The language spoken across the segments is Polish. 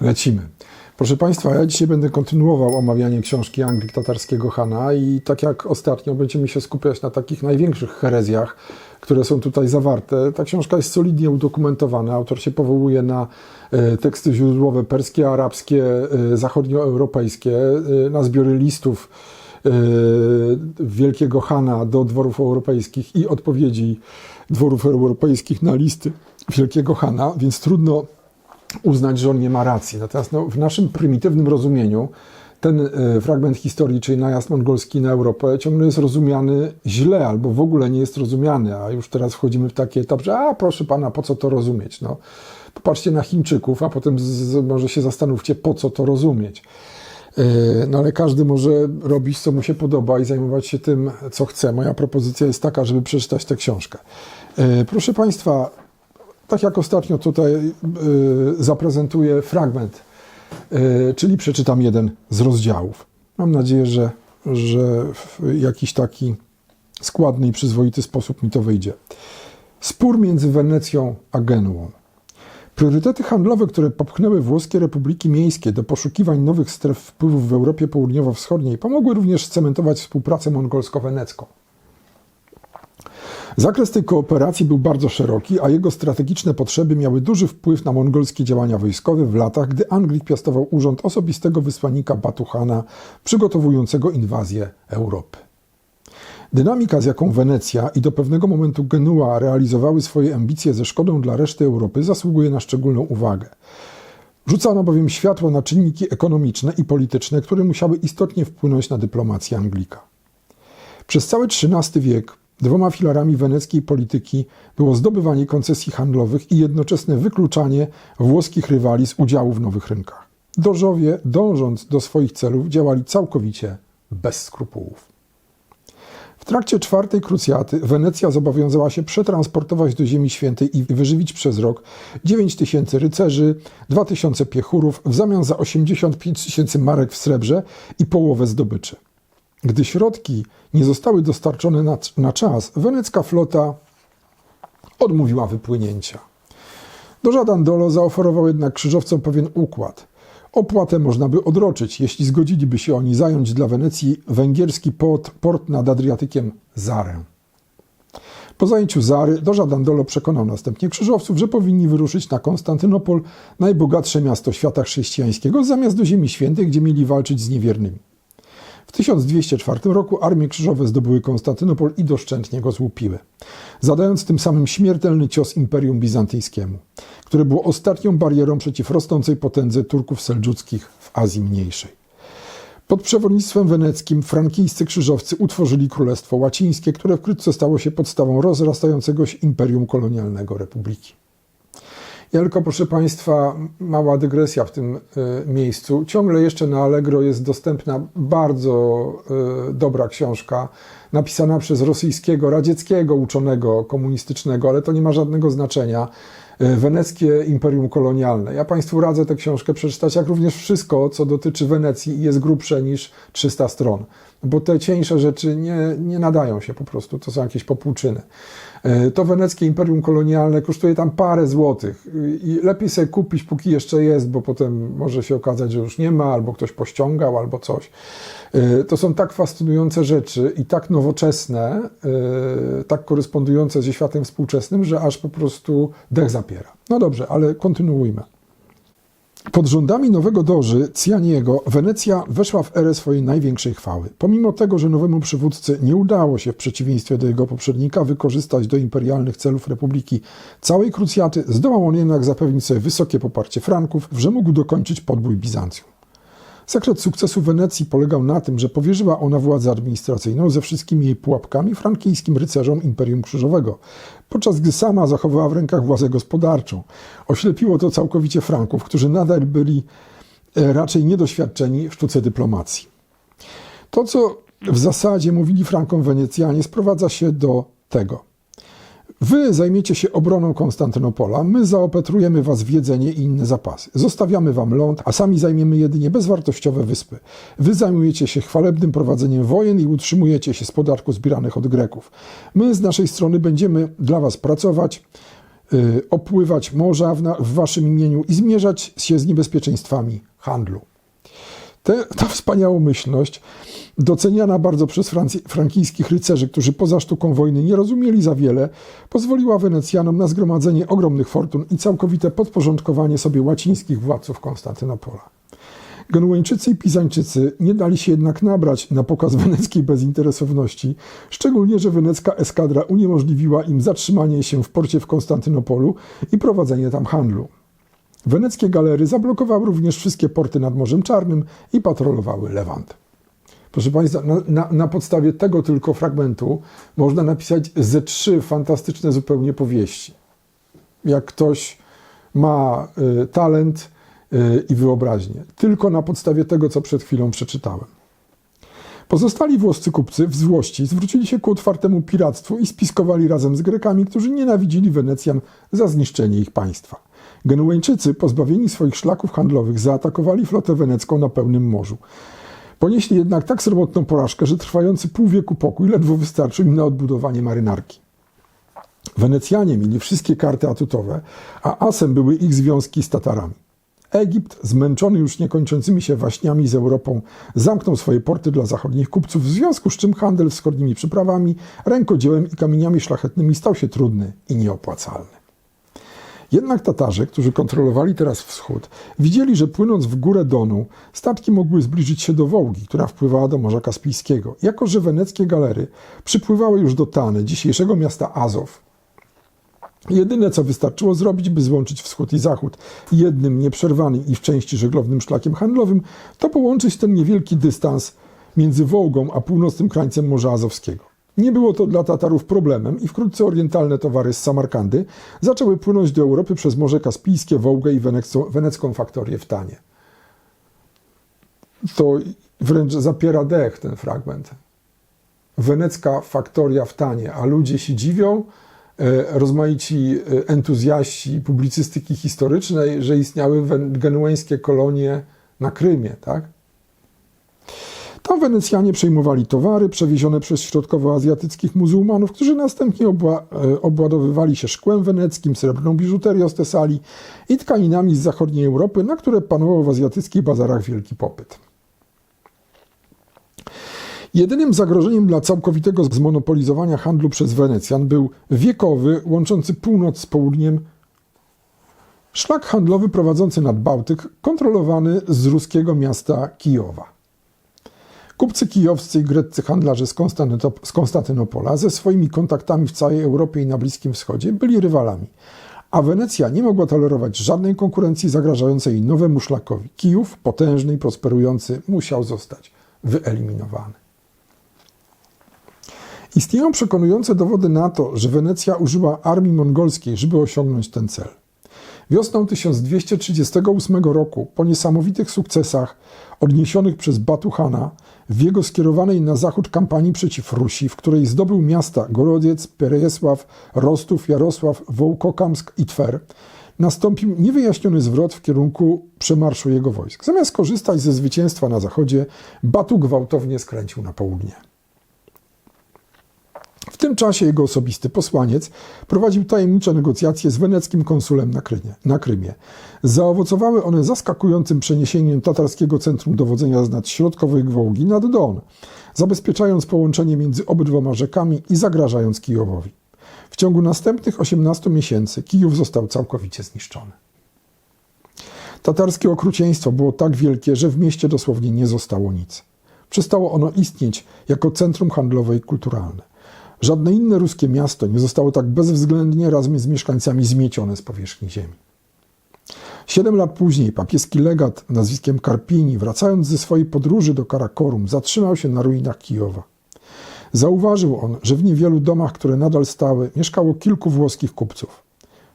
Lecimy. Proszę Państwa, ja dzisiaj będę kontynuował omawianie książki Anglik Tatarskiego Hana i tak jak ostatnio będziemy się skupiać na takich największych herezjach, które są tutaj zawarte. Ta książka jest solidnie udokumentowana. Autor się powołuje na e, teksty źródłowe perskie, arabskie, e, zachodnioeuropejskie, e, na zbiory listów Wielkiego Hana do dworów europejskich i odpowiedzi dworów europejskich na listy Wielkiego Hana, więc trudno uznać, że on nie ma racji. Natomiast no, w naszym prymitywnym rozumieniu ten e, fragment historii, czyli najazd mongolski na Europę, ciągle jest rozumiany źle albo w ogóle nie jest rozumiany, a już teraz wchodzimy w taki etap, że a proszę pana, po co to rozumieć? No, popatrzcie na Chińczyków, a potem z, może się zastanówcie, po co to rozumieć. E, No ale każdy może robić, co mu się podoba i zajmować się tym, co chce. Moja propozycja jest taka, żeby przeczytać tę książkę. E, Proszę Państwa, tak jak ostatnio tutaj y, zaprezentuję fragment, y, czyli przeczytam jeden z rozdziałów. Mam nadzieję, że, że w jakiś taki składny i przyzwoity sposób mi to wyjdzie. Spór między Wenecją a Genuą. Priorytety handlowe, które popchnęły włoskie republiki miejskie do poszukiwań nowych stref wpływów w Europie Południowo-Wschodniej, pomogły również cementować współpracę mongolsko-wenecką. Zakres tej kooperacji był bardzo szeroki, a jego strategiczne potrzeby miały duży wpływ na mongolskie działania wojskowe w latach, gdy Anglik piastował urząd osobistego wysłannika Batuhana przygotowującego inwazję Europy. Dynamika, z jaką Wenecja i do pewnego momentu Genua realizowały swoje ambicje ze szkodą dla reszty Europy, zasługuje na szczególną uwagę. Rzucano bowiem światło na czynniki ekonomiczne i polityczne, które musiały istotnie wpłynąć na dyplomację Anglika. Przez cały XIII wiek dwoma filarami weneckiej polityki było zdobywanie koncesji handlowych i jednoczesne wykluczanie włoskich rywali z udziału w nowych rynkach. Dożowie, dążąc do swoich celów, działali całkowicie bez skrupułów. W trakcie czwartej krucjaty Wenecja zobowiązała się przetransportować do Ziemi Świętej i wyżywić przez rok 9 tysięcy rycerzy, 2 tysiące piechurów w zamian za 85 tysięcy marek w srebrze i połowę zdobyczy. Gdy środki nie zostały dostarczone na, na czas, wenecka flota odmówiła wypłynięcia. Doża Dandolo zaoferował jednak krzyżowcom pewien układ. Opłatę można by odroczyć, jeśli zgodziliby się oni zająć dla Wenecji węgierski port, port nad Adriatykiem Zarę. Po zajęciu Zary Doża Dandolo przekonał następnie krzyżowców, że powinni wyruszyć na Konstantynopol, najbogatsze miasto świata chrześcijańskiego, zamiast do Ziemi Świętej, gdzie mieli walczyć z niewiernymi. W 1204 roku armie krzyżowe zdobyły Konstantynopol i doszczętnie go złupiły, zadając tym samym śmiertelny cios Imperium Bizantyjskiemu, które było ostatnią barierą przeciw rosnącej potędze Turków seldżuckich w Azji Mniejszej. Pod przewodnictwem weneckim frankijscy krzyżowcy utworzyli Królestwo Łacińskie, które wkrótce stało się podstawą rozrastającego się imperium kolonialnego republiki. Ja tylko, proszę Państwa, mała dygresja w tym y, miejscu. Ciągle jeszcze na Allegro jest dostępna bardzo y, dobra książka, napisana przez rosyjskiego, radzieckiego uczonego komunistycznego, ale to nie ma żadnego znaczenia. Y, Weneckie Imperium Kolonialne. Ja Państwu radzę tę książkę przeczytać, jak również wszystko, co dotyczy Wenecji jest grubsze niż 300 stron, bo te cieńsze rzeczy nie, nie nadają się po prostu, to są jakieś popłuczyny. To weneckie imperium kolonialne kosztuje tam parę złotych i lepiej sobie kupić, póki jeszcze jest, bo potem może się okazać, że już nie ma, albo ktoś pościągał, albo coś. To są tak fascynujące rzeczy i tak nowoczesne, tak korespondujące ze światem współczesnym, że aż po prostu dech No dobrze, ale kontynuujmy. Pod rządami nowego doży Cianiego Wenecja weszła w erę swojej największej chwały. Pomimo tego, że nowemu przywódcy nie udało się w przeciwieństwie do jego poprzednika wykorzystać do imperialnych celów republiki całej krucjaty, zdołał on jednak zapewnić sobie wysokie poparcie Franków, że mógł dokończyć podbój Bizancjum. Sekret sukcesu Wenecji polegał na tym, że powierzyła ona władzę administracyjną ze wszystkimi jej pułapkami frankijskim rycerzom Imperium Krzyżowego, podczas gdy sama zachowała w rękach władzę gospodarczą. Oślepiło to całkowicie Franków, którzy nadal byli e, raczej niedoświadczeni w sztuce dyplomacji. To, co w zasadzie mówili Frankom Wenecjanie, sprowadza się do tego. Wy zajmiecie się obroną Konstantynopola, my zaopatrujemy was w jedzenie i inne zapasy. Zostawiamy wam ląd, a sami zajmiemy jedynie bezwartościowe wyspy. Wy zajmujecie się chwalebnym prowadzeniem wojen i utrzymujecie się z podatków zbieranych od Greków. My z naszej strony będziemy dla was pracować, y, opływać morza w, na, w waszym imieniu i zmierzać się z niebezpieczeństwami handlu. Te, ta wspaniałomyślność, doceniana bardzo przez frankijskich rycerzy, którzy poza sztuką wojny nie rozumieli za wiele, pozwoliła Wenecjanom na zgromadzenie ogromnych fortun i całkowite podporządkowanie sobie łacińskich władców Konstantynopola. Genueńczycy i Pizańczycy nie dali się jednak nabrać na pokaz weneckiej bezinteresowności, szczególnie, że wenecka eskadra uniemożliwiła im zatrzymanie się w porcie w Konstantynopolu i prowadzenie tam handlu. Weneckie galery zablokowały również wszystkie porty nad Morzem Czarnym i patrolowały Lewant. Proszę Państwa, na, na, na, podstawie tego tylko fragmentu można napisać ze trzy fantastyczne zupełnie powieści. Jak ktoś ma y, talent y, i wyobraźnię. Tylko na podstawie tego, co przed chwilą przeczytałem. Pozostali włoscy kupcy w złości zwrócili się ku otwartemu piractwu i spiskowali razem z Grekami, którzy nienawidzili Wenecjan za zniszczenie ich państwa. Genueńczycy, pozbawieni swoich szlaków handlowych, zaatakowali flotę wenecką na pełnym morzu. Ponieśli jednak tak sromotną porażkę, że trwający pół wieku pokój ledwo wystarczył im na odbudowanie marynarki. Wenecjanie mieli wszystkie karty atutowe, a asem były ich związki z Tatarami. Egipt, zmęczony już niekończącymi się waśniami z Europą, zamknął swoje porty dla zachodnich kupców, w związku z czym handel wschodnimi przyprawami, rękodziełem i kamieniami szlachetnymi stał się trudny i nieopłacalny. Jednak Tatarzy, którzy kontrolowali teraz wschód, widzieli, że płynąc w górę Donu, statki mogły zbliżyć się do Wołgi, która wpływała do Morza Kaspijskiego. Jako, że weneckie galery przypływały już do Tany, dzisiejszego miasta Azow, Jedyne, co wystarczyło zrobić, by złączyć wschód i zachód jednym nieprzerwanym i w części żeglownym szlakiem handlowym, to połączyć ten niewielki dystans między Wołgą a północnym krańcem Morza Azowskiego. Nie było to dla Tatarów problemem i wkrótce orientalne towary z Samarkandy zaczęły płynąć do Europy przez Morze Kaspijskie, Wołgę i wenecką, faktorię w Tanie. To wręcz zapiera dech ten fragment. Wenecka faktoria w Tanie, a ludzie się dziwią, rozmaici entuzjaści publicystyki historycznej, że istniały genueńskie kolonie na Krymie, tak? Tam Wenecjanie przejmowali towary przewiezione przez środkowoazjatyckich muzułmanów, którzy następnie obła obładowywali się szkłem weneckim, srebrną biżuterią z Tesali i tkaninami z zachodniej Europy, na które panował w azjatyckich bazarach wielki popyt. Jedynym zagrożeniem dla całkowitego zmonopolizowania handlu przez Wenecjan był wiekowy, łączący północ z południem, szlak handlowy prowadzący nad Bałtyk, kontrolowany z ruskiego miasta Kijowa. Kupcy kijowscy i greccy handlarze z Konstantynopola ze swoimi kontaktami w całej Europie i na Bliskim Wschodzie byli rywalami, a Wenecja nie mogła tolerować żadnej konkurencji zagrażającej nowemu szlakowi. Kijów, potężny i prosperujący, musiał zostać wyeliminowany. Istnieją przekonujące dowody na to, że Wenecja użyła armii mongolskiej, żeby osiągnąć ten cel. Wiosną 1238 roku, po niesamowitych sukcesach odniesionych przez Batuhana w jego skierowanej na zachód kampanii przeciw Rusi, w której zdobył miasta Gorodziec, Perejesław, Rostów, Jarosław, Wołkokamsk i Twer, nastąpił niewyjaśniony zwrot w kierunku przemarszu jego wojsk. Zamiast korzystać ze zwycięstwa na zachodzie, Batu gwałtownie skręcił na południe. W tym czasie jego osobisty posłaniec prowadził tajemnicze negocjacje z weneckim konsulem na Krymie. Na Krymie. Zaowocowały one zaskakującym przeniesieniem tatarskiego centrum dowodzenia z nad środkowej Wołgi nad Don, zabezpieczając połączenie między obydwoma rzekami i zagrażając Kijowowi. W ciągu następnych 18 miesięcy Kijów został całkowicie zniszczony. Tatarskie okrucieństwo było tak wielkie, że w mieście dosłownie nie zostało nic. Przestało ono istnieć jako centrum handlowe i kulturalne. Żadne inne ruskie miasto nie zostało tak bezwzględnie razem z mieszkańcami zmiecione z powierzchni ziemi. Siedem lat później papieski legat nazwiskiem Karpini, wracając ze swojej podróży do Karakorum, zatrzymał się na ruinach Kijowa. Zauważył on, że w niewielu domach, które nadal stały, mieszkało kilku włoskich kupców.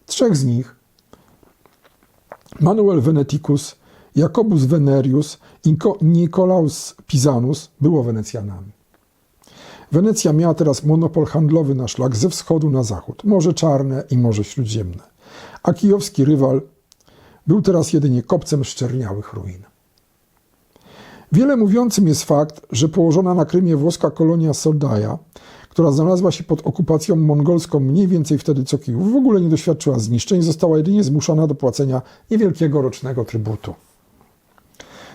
Trzech z nich, Manuel Veneticus, Jacobus Venerius i Nicolaus Pisanus, było Wenecjanami. Wenecja miała teraz monopol handlowy na szlak ze wschodu na zachód, Morze Czarne i Morze Śródziemne. A kijowski rywal był teraz jedynie kopcem szczerniałych ruin. Wiele mówiącym jest fakt, że położona na Krymie włoska kolonia Soldaja, która znalazła się pod okupacją mongolską mniej więcej wtedy co Kijów, w ogóle nie doświadczyła zniszczeń, została jedynie zmuszona do płacenia niewielkiego rocznego trybutu.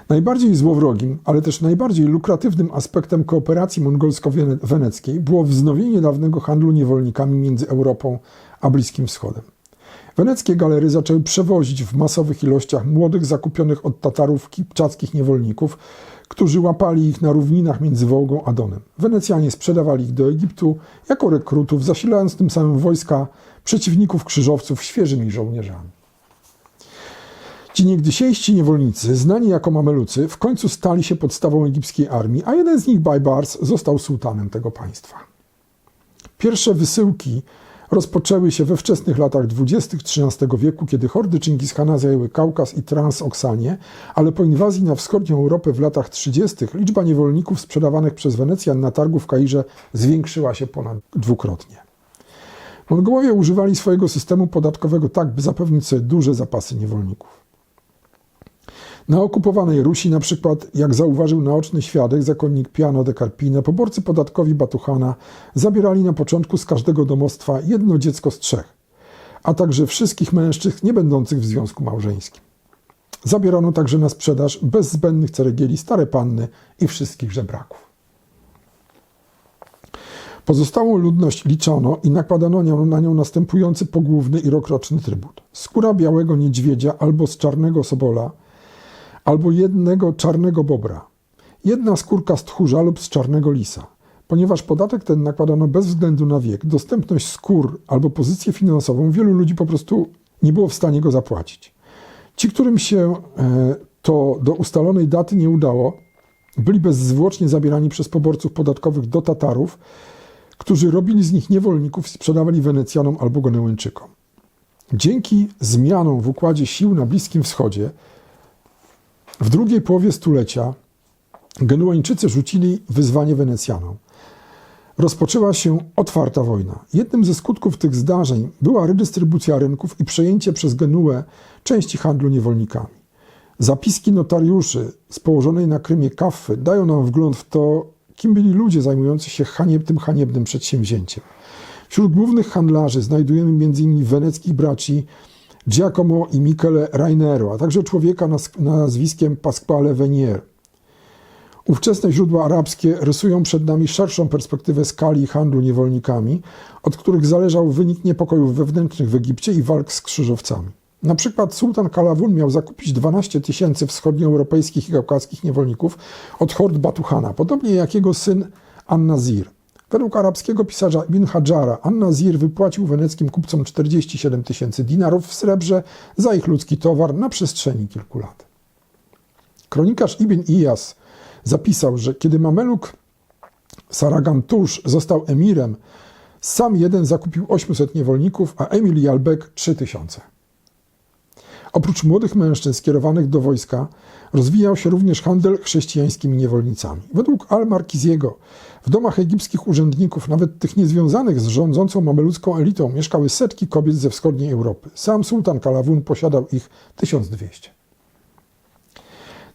Najbardziej złowrogim, ale też najbardziej lukratywnym aspektem kooperacji mongolsko-weneckiej było wznowienie dawnego handlu niewolnikami między Europą a Bliskim Wschodem. Weneckie galery zaczęły przewozić w masowych ilościach młodych, zakupionych od Tatarów kipczackich niewolników, którzy łapali ich na równinach między Wołgą a Donem. Wenecjanie sprzedawali ich do Egiptu jako rekrutów, zasilając tym samym wojska przeciwników krzyżowców świeżymi żołnierzami. Ci niegdysiejści niewolnicy, znani jako mamelucy, w końcu stali się podstawą egipskiej armii, a jeden z nich, Baybars, został sułtanem tego państwa. Pierwsze wysyłki rozpoczęły się we wczesnych latach dwudziestych XIII wieku, kiedy hordy Chingishana zajęły Kaukaz i Transoksanię, ale po inwazji na wschodnią Europę w latach 30. liczba niewolników sprzedawanych przez Wenecjan na targu w Kairze zwiększyła się ponad dwukrotnie. Mongołowie używali swojego systemu podatkowego tak, by zapewnić sobie duże zapasy niewolników. Na okupowanej Rusi, na przykład, jak zauważył naoczny świadek, zakonnik Piano de Carpine, poborcy podatkowi Batuchana zabierali na początku z każdego domostwa jedno dziecko z trzech, a także wszystkich mężczyzn nie będących w związku małżeńskim. Zabierano także na sprzedaż bez zbędnych ceregieli stare panny i wszystkich żebraków. Pozostałą ludność liczono i nakładano na nią następujący pogłówny i rokroczny trybut. Skóra białego niedźwiedzia albo z czarnego sobola, albo jednego czarnego bobra, jedna skórka z tchórza lub z czarnego lisa. Ponieważ podatek ten nakładano bez względu na wiek, dostępność skór albo pozycję finansową, wielu ludzi po prostu nie było w stanie go zapłacić. Ci, którym się e, to do ustalonej daty nie udało, byli bezzwłocznie zabierani przez poborców podatkowych do Tatarów, którzy robili z nich niewolników i sprzedawali Wenecjanom albo Gonełęczykom. Dzięki zmianom w układzie sił na Bliskim Wschodzie w drugiej połowie stulecia Genueńczycy rzucili wyzwanie Wenecjanom. Rozpoczęła się otwarta wojna. Jednym ze skutków tych zdarzeń była redystrybucja rynków i przejęcie przez Genuę części handlu niewolnikami. Zapiski notariuszy z położonej na Krymie Kaffy dają nam wgląd w to, kim byli ludzie zajmujący się hanieb, tym haniebnym przedsięwzięciem. Wśród głównych handlarzy znajdujemy m.in. weneckich braci Giacomo i Michele Rainero, a także człowieka naz- nazwiskiem Pasquale Venier. Ówczesne źródła arabskie rysują przed nami szerszą perspektywę skali handlu niewolnikami, od których zależał wynik niepokojów wewnętrznych w Egipcie i walk z krzyżowcami. Na przykład sułtan Kalawun miał zakupić 12 tysięcy wschodnioeuropejskich i kaukaskich niewolników od hord Batuhana, podobnie jak jego syn An-Nazir. Według arabskiego pisarza Ibn Hajjara An-Nazir wypłacił weneckim kupcom 47 tysięcy dinarów w srebrze za ich ludzki towar na przestrzeni kilku lat. Kronikarz Ibn Iyas zapisał, że kiedy Mameluk Saragantusz został emirem, sam jeden zakupił 800 niewolników, a Emil Jalbek 3000. Oprócz młodych mężczyzn skierowanych do wojska, rozwijał się również handel chrześcijańskimi niewolnicami. Według Al-Markiziego w domach egipskich urzędników, nawet tych niezwiązanych z rządzącą mameludzką elitą, mieszkały setki kobiet ze wschodniej Europy. Sam sułtan Kalawun posiadał ich 1200.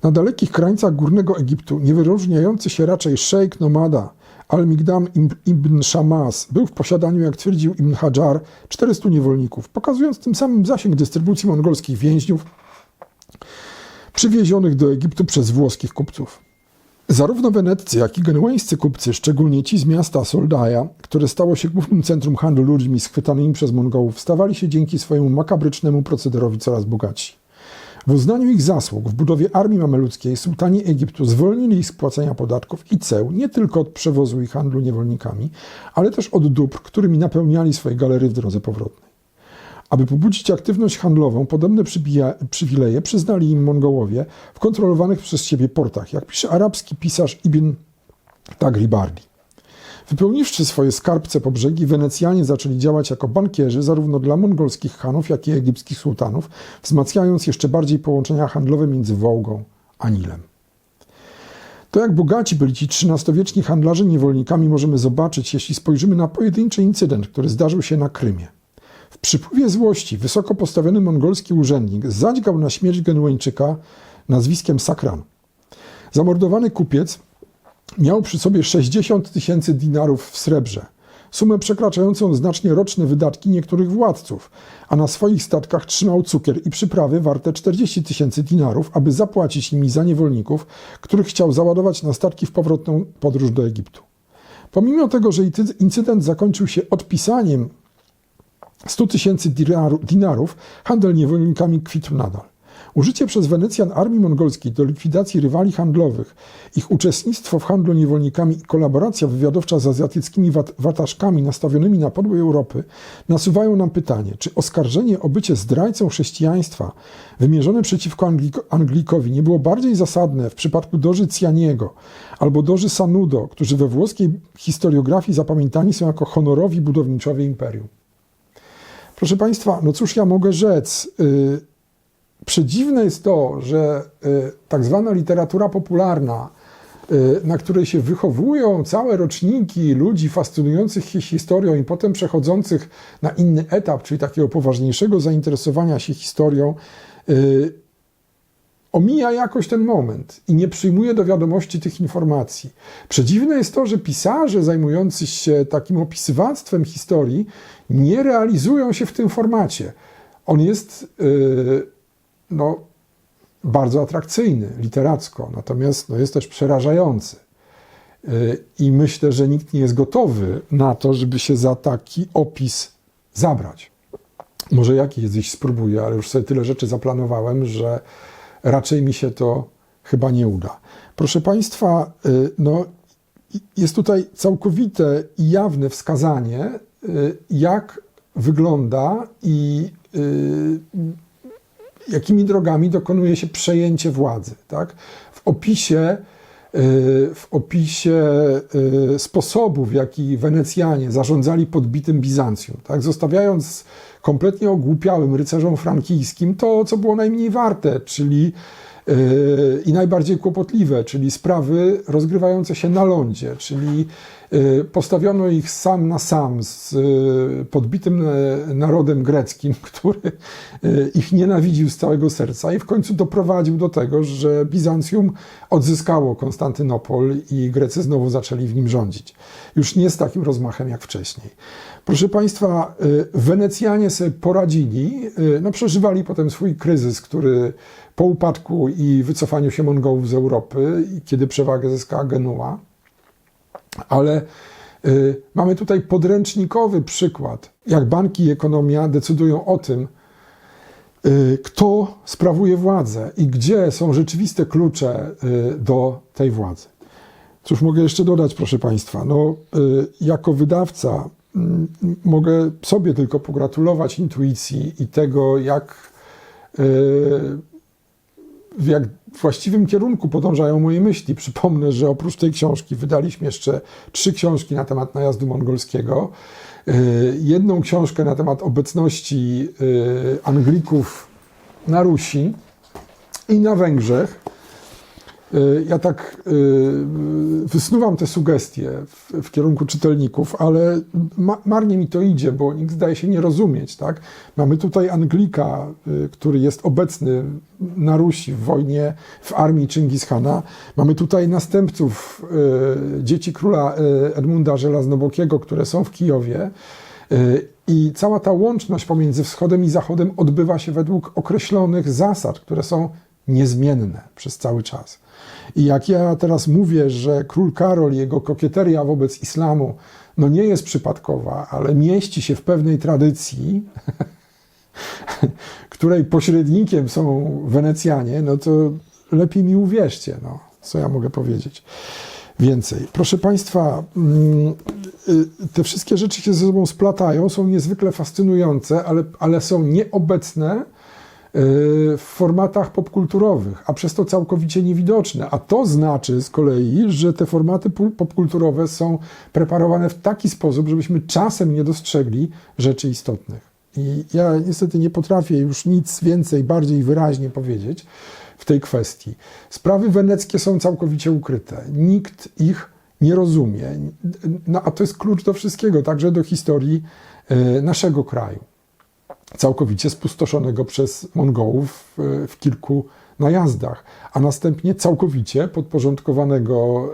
Na dalekich krańcach górnego Egiptu, niewyróżniający się raczej szejk nomada Al-Migdam ibn Shamas był w posiadaniu, jak twierdził Ibn Hajar, 400 niewolników, pokazując tym samym zasięg dystrybucji mongolskich więźniów przywiezionych do Egiptu przez włoskich kupców. Zarówno weneccy, jak i genueńscy kupcy, szczególnie ci z miasta Soldaja, które stało się głównym centrum handlu ludźmi schwytanymi przez Mongołów, stawali się dzięki swojemu makabrycznemu procederowi coraz bogatsi. W uznaniu ich zasług w budowie armii mameludzkiej sułtani Egiptu zwolnili ich z płacenia podatków i ceł nie tylko od przewozu i handlu niewolnikami, ale też od dóbr, którymi napełniali swoje galery w drodze powrotnej. Aby pobudzić aktywność handlową, podobne przywileje przyznali im Mongołowie w kontrolowanych przez siebie portach, jak pisze arabski pisarz Ibn Tagribardi. Wypełniwszy swoje skarbce po brzegi, Wenecjanie zaczęli działać jako bankierzy zarówno dla mongolskich hanów, jak i egipskich sułtanów, wzmacniając jeszcze bardziej połączenia handlowe między Wołgą a Nilem. To, jak bogaci byli ci XIII-wieczni handlarze niewolnikami, możemy zobaczyć, jeśli spojrzymy na pojedynczy incydent, który zdarzył się na Krymie. W przypływie złości wysoko postawiony mongolski urzędnik zadźgał na śmierć Genueńczyka nazwiskiem Sakran. Zamordowany kupiec miał przy sobie 60 tysięcy dinarów w srebrze. sumę przekraczającą znacznie roczne wydatki niektórych władców, a na swoich statkach trzymał cukier i przyprawy warte 40 tysięcy dinarów, aby zapłacić nimi za niewolników, których chciał załadować na statki w powrotną podróż do Egiptu. Pomimo tego, że incydent zakończył się odpisaniem 100 tysięcy dinarów, handel niewolnikami kwitł nadal. Użycie przez Wenecjan armii mongolskiej do likwidacji rywali handlowych, ich uczestnictwo w handlu niewolnikami i kolaboracja wywiadowcza z azjatyckimi wat wataszkami nastawionymi na podłej Europy nasuwają nam pytanie, czy oskarżenie o bycie zdrajcą chrześcijaństwa wymierzone przeciwko Anglik Anglikowi nie było bardziej zasadne w przypadku Doży Cianiego albo Doży Sanudo, którzy we włoskiej historiografii zapamiętani są jako honorowi budowniczowie imperium. Proszę Państwa, no cóż ja mogę rzec? Yy, Przedziwne jest to, że y, tak zwana literatura popularna, y, na której się wychowują całe roczniki ludzi fascynujących się historią i potem przechodzących na inny etap, czyli takiego poważniejszego zainteresowania się historią, y, omija jakoś ten moment i nie przyjmuje do wiadomości tych informacji. Przedziwne jest to, że pisarze zajmujący się takim opisywactwem historii nie realizują się w tym formacie. On jest no, bardzo atrakcyjny literacko, natomiast no, jest też przerażający. Y, I myślę, że nikt nie jest gotowy na to, żeby się za taki opis zabrać. Może ja kiedyś spróbuję, ale już sobie tyle rzeczy zaplanowałem, że raczej mi się to chyba nie uda. Proszę Państwa, y, no, jest tutaj całkowite i jawne wskazanie, y, jak wygląda i jakimi drogami dokonuje się przejęcie władzy. Tak? W opisie y, w opisie y, sposobów, w jaki Wenecjanie zarządzali podbitym Bizancjum, tak? zostawiając kompletnie ogłupiałym rycerzom frankijskim to, co było najmniej warte, czyli i najbardziej kłopotliwe, czyli sprawy rozgrywające się na lądzie, czyli Y, postawiono ich sam na sam z y, podbitym e, narodem greckim, który ich nienawidził z całego serca i w końcu doprowadził do tego, że Bizancjum odzyskało Konstantynopol i Grecy znowu zaczęli w nim rządzić. Już nie z takim rozmachem jak wcześniej. Proszę Państwa, Wenecjanie sobie poradzili, no przeżywali potem swój kryzys, który po upadku i wycofaniu się Mongołów z Europy, kiedy przewagę zyskała Genua, ale y, mamy tutaj podręcznikowy przykład, jak banki i ekonomia decydują o tym, y, kto sprawuje władzę i gdzie są rzeczywiste klucze y, do tej władzy. Cóż mogę jeszcze dodać, proszę Państwa? No, y, jako wydawca mm, mogę sobie tylko pogratulować intuicji i tego, jak y, w jak właściwym kierunku podążają moje myśli. Przypomnę, że oprócz tej książki wydaliśmy jeszcze trzy książki na temat najazdu mongolskiego. Y, jedną książkę na temat obecności y, Anglików na Rusi i na Węgrzech. Y, ja tak y, wysnuwam te sugestie w, w kierunku czytelników, ale ma, marnie mi to idzie, bo nikt zdaje się nie rozumieć. Tak? Mamy tutaj Anglika, y, który jest obecny na Rusi w wojnie w armii Chingishana. Mamy tutaj następców dzieci króla Edmunda Żelaznobokiego, które są w Kijowie. I cała ta łączność pomiędzy wschodem i zachodem odbywa się według określonych zasad, które są niezmienne przez cały czas. I jak ja teraz mówię, że król Karol i jego kokieteria wobec islamu no nie jest przypadkowa, ale mieści się w pewnej tradycji, której pośrednikiem są Wenecjanie, no to lepiej mi uwierzcie, no, co ja mogę powiedzieć więcej. Proszę Państwa, mm, y, te wszystkie rzeczy się ze sobą splatają, są niezwykle fascynujące, ale, ale są nieobecne w formatach popkulturowych, a przez to całkowicie niewidoczne. A to znaczy z kolei, że te formaty popkulturowe są preparowane w taki sposób, żebyśmy czasem nie dostrzegli rzeczy istotnych. I ja niestety nie potrafię już nic więcej, bardziej wyraźnie powiedzieć w tej kwestii. Sprawy weneckie są całkowicie ukryte. Nikt ich nie rozumie. No, a to jest klucz do wszystkiego, także do historii e, naszego kraju całkowicie spustoszonego przez Mongołów w, w kilku najazdach, a następnie całkowicie podporządkowanego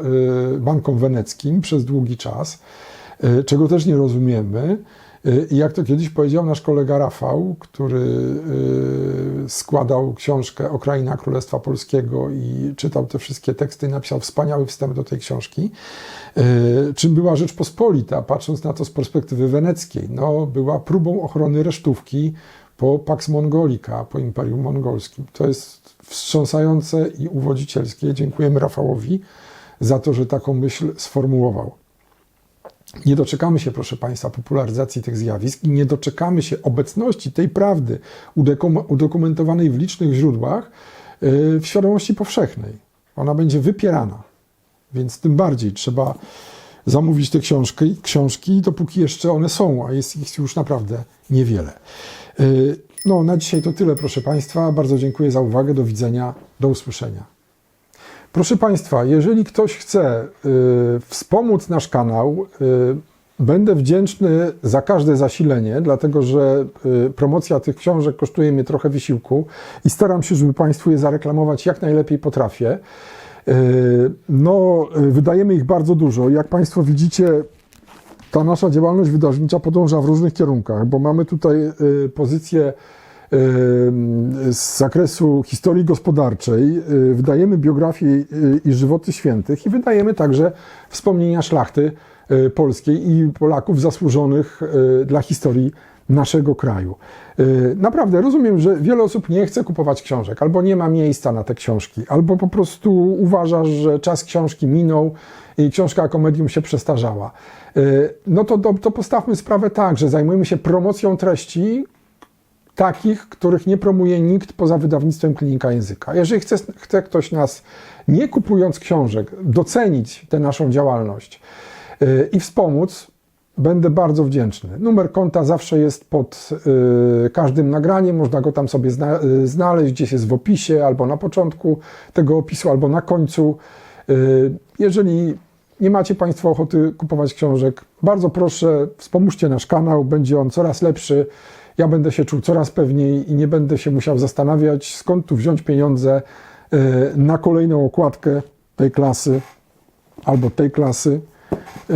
y, bankom weneckim przez długi czas. Y, czego też nie rozumiemy. Y, I jak to kiedyś powiedział nasz kolega Rafał, który y, składał książkę O kraina Królestwa Polskiego i czytał te wszystkie teksty i napisał wspaniały wstęp do tej książki. Czym była Rzeczpospolita, patrząc na to z perspektywy weneckiej? No, była próbą ochrony resztówki po Pax Mongolica, po Imperium Mongolskim. To jest wstrząsające i uwodzicielskie. Dziękujemy Rafałowi za to, że taką myśl sformułował. Nie doczekamy się, proszę Państwa, popularyzacji tych zjawisk i nie doczekamy się obecności tej prawdy udokum- udokumentowanej w licznych źródłach yy, w świadomości powszechnej. Ona będzie wypierana, więc tym bardziej trzeba zamówić te książki, książki, dopóki jeszcze one są, a jest ich już naprawdę niewiele. Yy, No, na dzisiaj to tyle, proszę Państwa. Bardzo dziękuję za uwagę. Do widzenia, do usłyszenia. Proszę Państwa, jeżeli ktoś chce y, wspomóc nasz kanał, y, będę wdzięczny za każde zasilenie, dlatego że y, promocja tych książek kosztuje mnie trochę wysiłku i staram się, żeby Państwu je zareklamować jak najlepiej potrafię. Y, no, y, wydajemy ich bardzo dużo. Jak Państwo widzicie, ta nasza działalność wydawnicza podąża w różnych kierunkach, bo mamy tutaj y, pozycję z zakresu historii gospodarczej, y, wydajemy biografie y, i żywoty świętych i wydajemy także wspomnienia szlachty y, polskiej i Polaków zasłużonych dla historii naszego kraju. Naprawdę rozumiem, że wiele osób nie chce kupować książek, albo nie ma miejsca na te książki, albo po prostu uważa, że czas książki minął i książka jako medium się przestarzała. No to, to postawmy sprawę tak, że zajmujemy się promocją treści, takich, których nie promuje nikt poza wydawnictwem Klinika Języka. Jeżeli chce, chce ktoś nas, nie kupując książek, docenić tę naszą działalność yy, i wspomóc, będę bardzo wdzięczny. Numer konta zawsze jest pod yy, każdym nagraniem, można go tam sobie yy, znaleźć, gdzieś jest w opisie, albo na początku tego opisu, albo na końcu. Jeżeli nie macie Państwo ochoty kupować książek, bardzo proszę, wspomóżcie nasz kanał, będzie on coraz lepszy. Ja będę się czuł coraz pewniej i nie będę się musiał zastanawiać, skąd tu wziąć pieniądze e, na kolejną okładkę tej klasy albo tej klasy, e,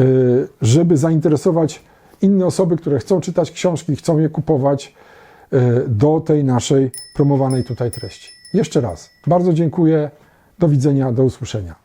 żeby zainteresować inne osoby, które chcą czytać książki, chcą je kupować e, do tej naszej promowanej tutaj treści. Jeszcze raz bardzo dziękuję. Do widzenia, do usłyszenia.